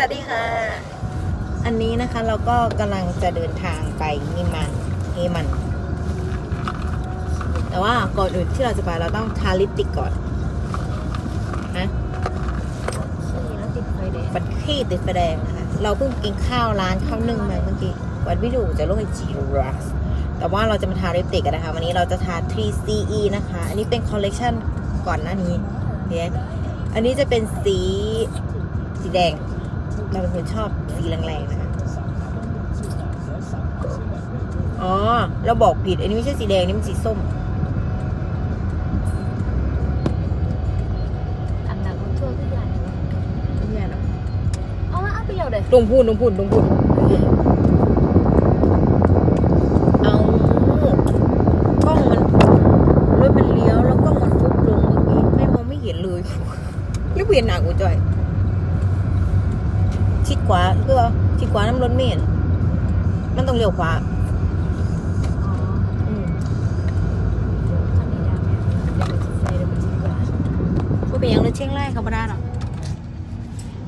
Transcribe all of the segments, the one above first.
วัสดีค่ะ อันนี้นะคะเราก็กำลังจะเดินทางไปนิมันเฮมัน แต่ว่าก่อนอื่นที่เราจะไปเราต้องทาลิปสติกก่อนนะขี่แล้วติดไฟแดงบัตรขี้ติดไฟแดงนะคะ เราเพิ่งกินข้าวร้านข้าวนึ่งมาเมื่อกี้วันวิดูจะโรคจีรัสแต่ว่าเราจะมาทาลิปสติกกันนะคะ วันนี้เราจะทา 3CE นะคะ อันนี้เป็นคอลเลกชันก่อนหน้านี้เห็นอันนี้จะเป็นสีสีแดง เราเป็นคนชอบสีแรงๆนะคะอ๋อ เราบอกผิด อันนี้ไม่ใช่สีแดง นี่มันสีส้ม อันนั้นมันทั่วทุกอย่างไม่ใช่หรอกเอาละเอาไปเร็วเลยลงพูดลงพูดลงพูดเอากล้องมันรถมันเลี้ยวแล้วกล้องมันฟุบลงเมื่อกี้ไม่มองไม่เห็นเลยแล้วเวียนหนักกูจ่อยชิด ขวาเพื่อชิดขวาน้ำรถไม่เห็นมันต้องเลี้ยวขวาอ๋ออืมคันนี้ดำเนี่ยเดี๋ยวมันจะใส่เดี๋ยวมันจะกว่าก็เป็นยังรถเชียงรายเขาไม่ได้หรอก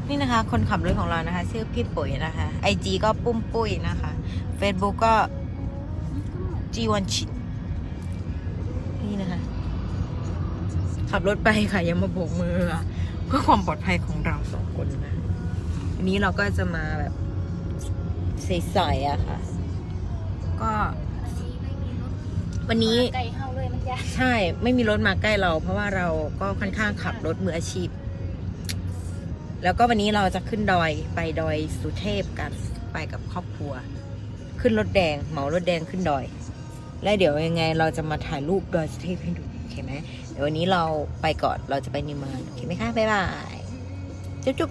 นี่นะคะ คนขับรถของเรานะคะ ชื่อพี่ปุ๋ยนะคะไอจีก็ปุ้มปุ้ยนะคะเฟซบุ๊กก็จีวันชินนี่นะคะ ขับรถไปค่ะ ยังมาโบกมืออะเพื่อความปลอดภัยของเราสองคนนะ วันนี้เราก็จะมาแบบใสๆอะค่ะ ก็วันนี้ไก่เฮาเลยมันยากใช่ไม่มีรถมาใกล้เรา เพราะว่าเราก็ค่อนข้างขับรถมืออาชีพ แล้วก็วันนี้เราจะขึ้นดอยไปดอยสุเทพกันไปกับครอบครัว ขึ้นรถแดงเหมารถแดงขึ้นดอย และเดี๋ยวยังไงเราจะมาถ่ายรูปดอยสุเทพให้ดูโอเคไหมเดี๋ยววันนี้เราไปก่อนเราจะไปนิมมานโอเคไหมคะบ๊ายบายจุ๊บจุ๊บ